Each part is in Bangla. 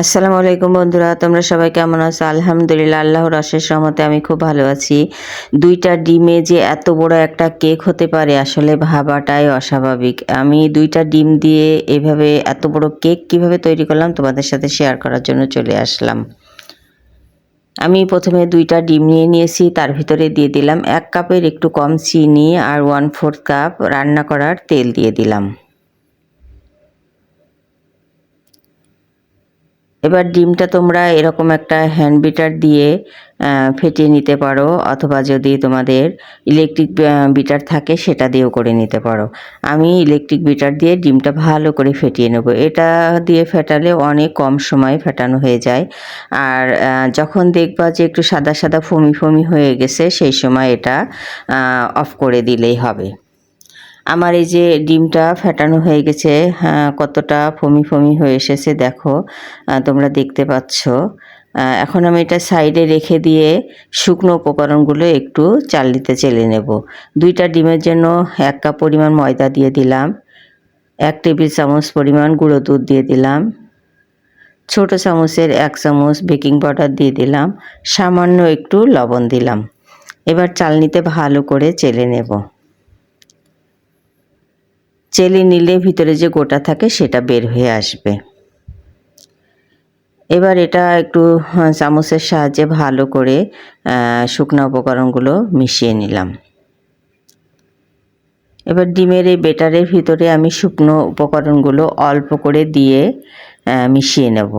আসসালামু আলাইকুম বন্ধুরা, তোমরা সবাই কেমন আছো? আলহামদুলিল্লাহ, আল্লাহর অশেষ রহমতে আমি খুব ভালো আছি। দুইটা ডিমে যে এত বড় একটা কেক হতে পারে, আসলে ভাবাটাই অস্বাভাবিক। আমি দুইটা ডিম দিয়ে এভাবে এত বড় কেক কীভাবে তৈরি করলাম, তোমাদের সাথে শেয়ার করার জন্য চলে আসলাম। আমি প্রথমে দুইটা ডিম নিয়ে নিয়েছি, তার ভিতরে দিয়ে দিলাম এক কাপের একটু কম চিনি আর ওয়ান ফোর্থ কাপ রান্না করার তেল দিয়ে দিলাম। এবার ডিমটা তোমরা এরকম একটা হ্যান্ড বিটার দিয়ে ফেটিয়ে নিতে পারো, অথবা যদি তোমাদের ইলেকট্রিক বিটার থাকে সেটা দিয়েও করে নিতে পারো। আমি ইলেকট্রিক বিটার দিয়ে ডিমটা ভালো করে ফেটিয়ে নেব। এটা দিয়ে ফেটালে অনেক কম সময়ে ফেটানো হয়ে যায়। আর যখন দেখবা যে একটু সাদা সাদা ফমি ফমি হয়ে গেছে, সেই সময় এটা অফ করে দিলেই হবে। আমার এই যে ডিমটা ফেটানো হয়ে গেছে হ্যাঁ, কতটা ফমি ফমি হয়ে এসেছে দেখো তোমরা দেখতে পাচ্ছ। এখন আমি এটা সাইডে রেখে দিয়ে শুকনো উপকরণগুলো একটু চালিতে চেলে নেব। দুইটা ডিমের জন্য এক কাপ পরিমাণ ময়দা দিয়ে দিলাম এক টেবিল চামচ পরিমাণ গুঁড়ো দুধ দিয়ে দিলাম ছোট চামচের এক চামচ বেকিং পাউডার দিয়ে দিলাম সামান্য একটু লবণ দিলাম। এবার চালনিতে ভালো করে চেলে নেব। চেলে নিলে ভিতরে যে গোটা থাকে সেটা বের হয়ে আসবে। এবার এটা একটু চামচের সাহায্যে ভালো করে শুকনো উপকরণগুলো মিশিয়ে নিলাম। এবার ডিমের এই বেটারের ভিতরে আমি শুকনো উপকরণগুলো অল্প করে দিয়ে মিশিয়ে নেব।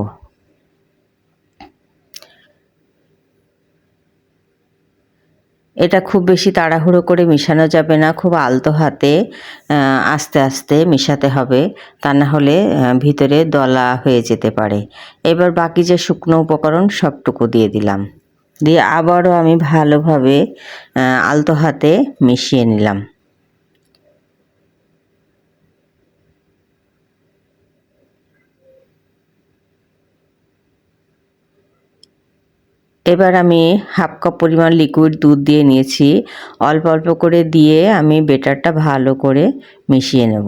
এটা খুব বেশি তাড়াহুড়ো করে মেশানো যাবে না, খুব আলতো হাতে আস্তে আস্তে মেশাতে হবে। তা না হলে ভিতরে দলা হয়ে যেতে পারে। এবার বাকি যে শুকনো উপকরণ, সবটুকু দিয়ে দিলাম। দিয়ে আবারও আমি ভালোভাবে আলতো হাতে মিশিয়ে নিলাম। এবার আমি হাফ কাপ পরিমাণ লিকুইড দুধ দিয়ে নিয়েছি। অল্প অল্প করে দিয়ে আমি বেটারটা ভালো করে মিশিয়ে নেব।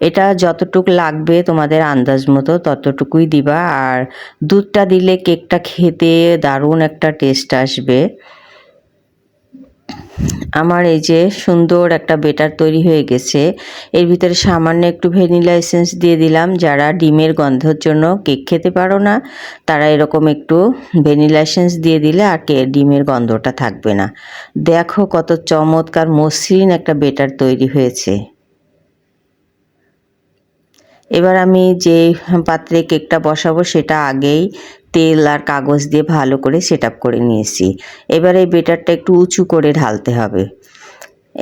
এটা যতটুক লাগবে তোমাদের আন্দাজ মতো ততটুকুই দিবা। আর দুধটা দিলে কেকটা খেতে দারুণ একটা টেস্ট আসবে। আমার এই যে সুন্দর একটা বেটার তৈরি হয়ে গেছে, এর ভিতরে সামান্য একটু ভ্যানিলা এসেন্স দিয়ে দিলাম। যারা ডিমের গন্ধর জন্য কেক খেতে পারো না, তারা এরকম একটু ভ্যানিলা এসেন্স দিয়ে দিলে আর কে ডিমের গন্ধটা থাকবে না। দেখো কত চমৎকার মসৃণ একটা বেটার তৈরি হয়েছে। এবার আমি যে পাত্রে কেকটা বসাবো সেটা আগেই তেল আর কাগজ দিয়ে ভালো করে সেট করে নিয়েছি। এবার এই বেটারটা একটু উঁচু করে ঢালতে হবে।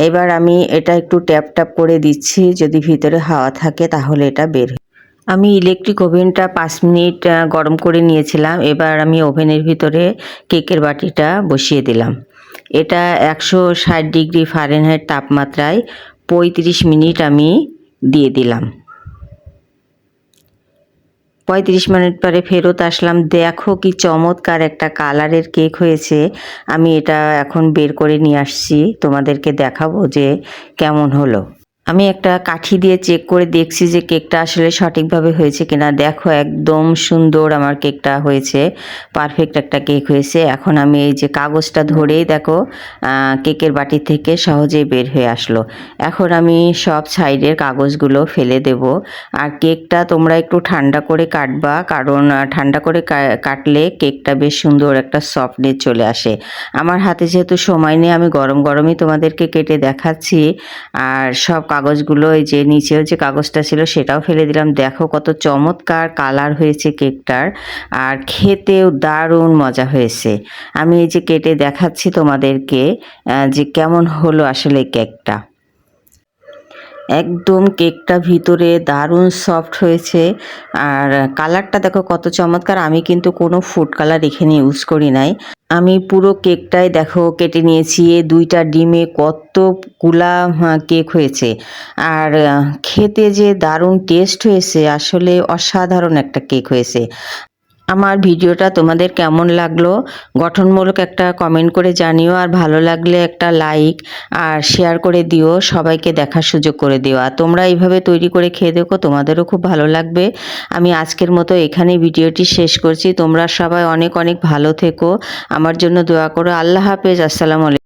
এবার আমি এটা একটু ট্যাপ ট্যাপ করে দিচ্ছি। যদি ভিতরে হাওয়া থাকে তাহলে এটা বের আমি ইলেকট্রিক ওভেনটা পাঁচ মিনিট গরম করে নিয়েছিলাম। এবার আমি ওভেনের ভিতরে কেকের বাটিটা বসিয়ে দিলাম। এটা একশো ষাট ডিগ্রি ফারেনহাইট তাপমাত্রায় পঁয়ত্রিশ মিনিট আমি দিয়ে দিলাম। পঁয়ত্রিশ মিনিট পরে ফেরত আসলাম। দেখো কি চমৎকার একটা কালারের কেক হয়েছে। আমি এটা এখন বের করে নিয়ে আসছি। তোমাদেরকে দেখাবো যে কেমন হলো। আমি একটা কাঠি দিয়ে চেক করে দেখছি যে কেকটা আসলে সঠিকভাবে হয়েছে কিনা। দেখো, একদম সুন্দর আমার কেকটা হয়েছে। পারফেক্ট একটা কেক হয়েছে। এখন আমি এই যে কাগজটা ধরেই দেখো কেকের বাটি থেকে সহজেই বের হয়ে আসলো। এখন আমি সব সাইডের কাগজগুলো ফেলে দেব। আর কেকটা তোমরা একটু ঠান্ডা করে কাটবা, কারণ ঠান্ডা করে কাটলে কেকটা বেশ সুন্দর একটা সফটনেস চলে আসে। আমার হাতে যেহেতু সময় নেই, আমি গরম গরমই তোমাদেরকে কেটে দেখাচ্ছি। আর সব কাগজগুলো, এই যে নিচেও যে কাগজটা ছিল সেটাও ফেলে দিলাম। দেখো কত চমৎকার কালার হয়েছে কেকটার। আর খেতেও দারুণ মজা হয়েছে। আমি এই যে কেটে দেখাচ্ছি তোমাদেরকে যে কেমন হলো আসলে কেকটা। একদম কেকটা ভিতরে দারুণ সফট হয়েছে। আর কালারটা দেখো কত চমৎকার, আমি কিন্তু কোনো ফুড কালার এখানে ইউজ করি নাই। আমি পুরো কেকটাই দেখো কেটে নিয়েছি দুইটা ডিমে কত কুলা কেক হয়েছে। আর খেতে যে দারুণ টেস্ট হয়েছে, আসলে অসাধারণ একটা কেক হয়েছে। আমার ভিডিওটা তোমাদের কেমন লাগল? গঠনমূলক একটা কমেন্ট করে জানিও, আর ভালো লাগলে একটা লাইক আর শেয়ার করে দিও, সবাইকে দেখার সুযোগ করে দিও। আর তোমরা এইভাবে তৈরি করে খেয়ে দেখো, তোমাদেরও খুব ভালো লাগবে। আমি আজকের মতো এখানেই ভিডিওটি শেষ করছি। তোমরা সবাই অনেক অনেক ভালো থেকো। আমার জন্য দোয়া করো। আল্লাহ হাফেজ। আসসালামু আলাইকুম।